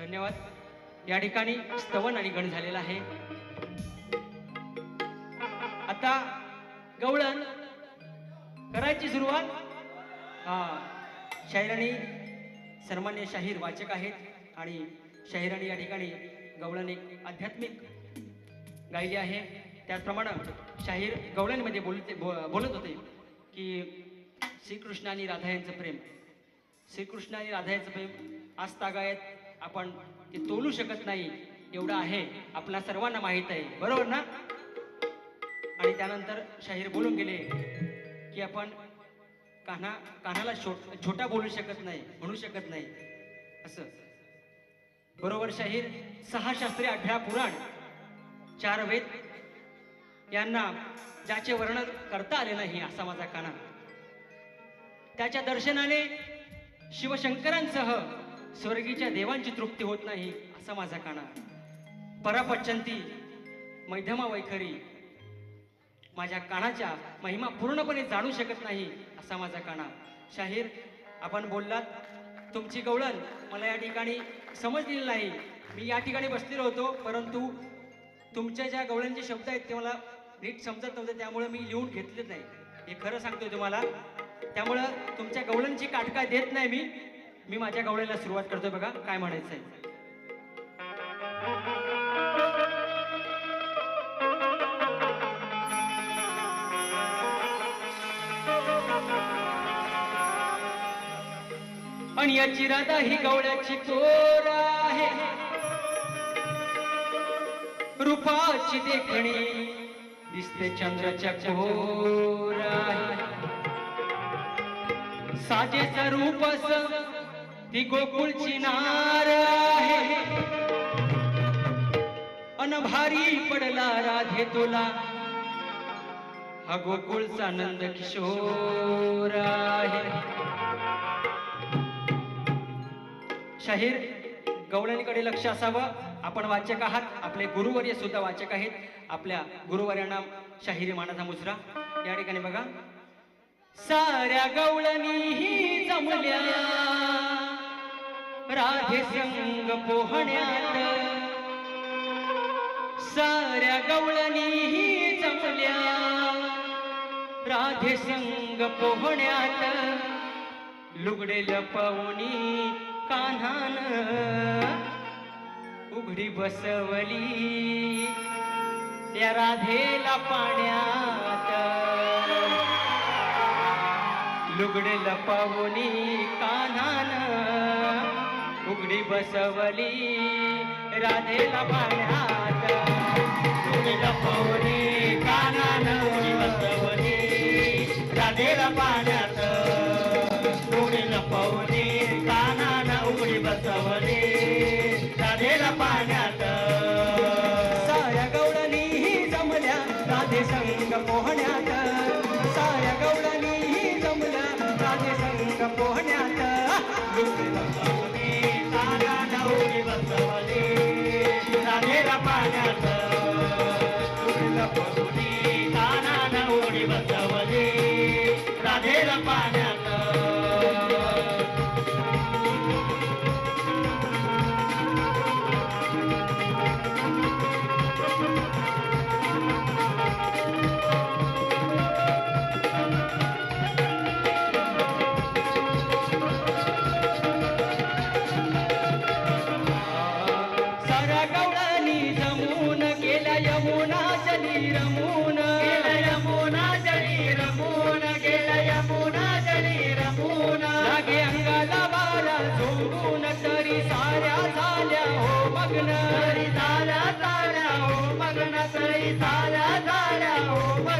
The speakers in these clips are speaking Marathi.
धन्यवाद. या ठिकाणी स्तवन आणि गण झालेला आहे. आता गवळण करायची सुरुवात. हा शाहिराणी सन्मान्य शाहीर वाचक आहेत आणि शाहिराणी या ठिकाणी गवळण एक आध्यात्मिक गायली आहे. त्याचप्रमाणे शाहीर गवळणमध्ये बोलते बो- बोलत होते की श्रीकृष्ण आणि राधा यांचं प्रेम. श्रीकृष्ण आणि राधा यांचं प्रेम आज गायत आपण ते तोलू शकत नाही. एवढं आहे. आपल्या सर्वांना माहीत आहे. बरोबर ना? आणि त्यानंतर शाहीर बोलून गेले की आपण कान्हा कान्हाला छोटा बोलू शकत नाही म्हणू शकत नाही. असं. बरोबर शाहीर? सहा शास्त्री अठरा पुराण चार वेद. यांना ज्याचे वर्णन करता आले नाही असा माझा काना. त्याच्या दर्शनाने शिवशंकरांसह स्वर्गीच्या देवांची तृप्ती होत नाही असा माझा काना. परापच्चंती मध्यमा वैखरी माझ्या कानाच्या महिमा पूर्णपणे जाणू शकत नाही असा माझा काना. शाहीर आपण बोललात तुमची गवळण मला या ठिकाणी समजलेली नाही. मी या ठिकाणी बसलेलो होतो परंतु तुमच्या ज्या गवळ्यांचे शब्द आहेत ते मला नीट समजत नव्हते त्यामुळे मी लिहून घेतलेच नाही. हे खरं सांगतोय तुम्हाला त्यामुळं तुमच्या गवळणची काटका देत नाही मी. मी माझ्या गवळ्याला सुरुवात करतोय बघा काय म्हणायचं आहे आणि याची राधा ही गवळ्याची चोर आहे. रूपाची देखणी दिसते चंद्राच्या चोर आहे साजेचा रूप असं ती गोकुळची नार आहे. अन भारी पडला राधे तुला. हा गोकुळचा नंद किशोर आहे. शाहीर गवळणीकडे लक्ष असावं. आपण वाचक आहात. आपले गुरुवर्य सुद्धा वाचक आहेत. आपल्या गुरुवर्यांना शाहिरी मानाचा मुजरा. या ठिकाणी बघा. साऱ्या गवळणी जमल्या. राधे संग पोहण्यात. साऱ्या गवळणीही जमल्या. राधे संग पोहण्यात. लुगडे लपवणी कान्हान. उघडी बसवली. त्या राधेला पाण्यात. लुगडे लपवणी कान्हान. तुम्ही बसवली राधेला पाण्यात. तुम्ही लपवली. पाण्यात.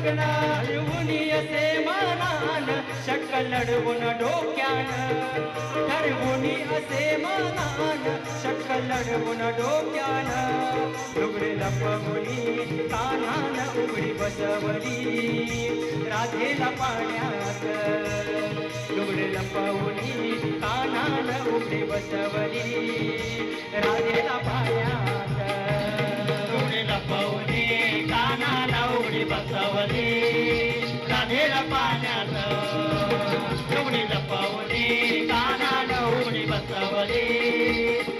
लागना मग्न असे मानान शक लढवून डोक्यान. ठरवुनी असे मानान शक लढवून डोक्यान. लुगडे लपवली कानान उघडी बसवली. राधेला पाण्यात लुगडे लपवली कानान उघडी बसवली. राधेला पाण्यात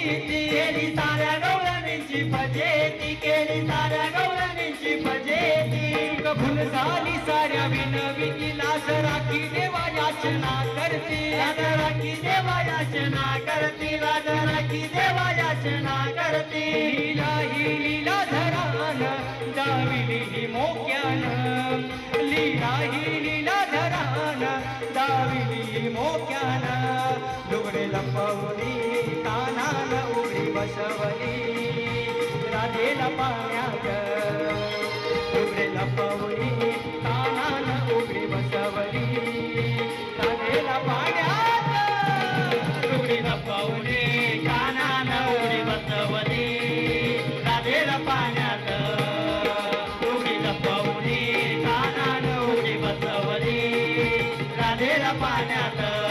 फजिती केली साऱ्या गवळणींची फजेती केली साऱ्या गवळणींची फजेती. कबूल झाली साऱ्या विनवितीला राखी देवा याचना करती. राजा की देवा याचना करती राजा राखी देवा याचना करती. लीला ही लीला धरान दाविली ही मोक्यान. लीला ही लीला धरान दाविली ही मोक्यान. लुगडे लपवली उघडी राधेला पाण्यात. लुगडे लपवली कानान उघडी बसवली. राधेला पाण्यात. उघडी लपवली कानान उघडी बसवली. राधेला पाण्यात. उघडी लपवली कानान उघडी बसवली. राधेला पाण्यात.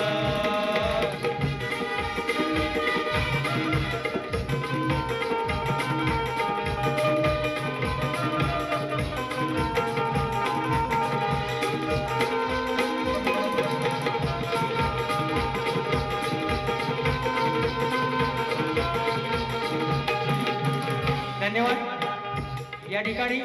या ठिकाणी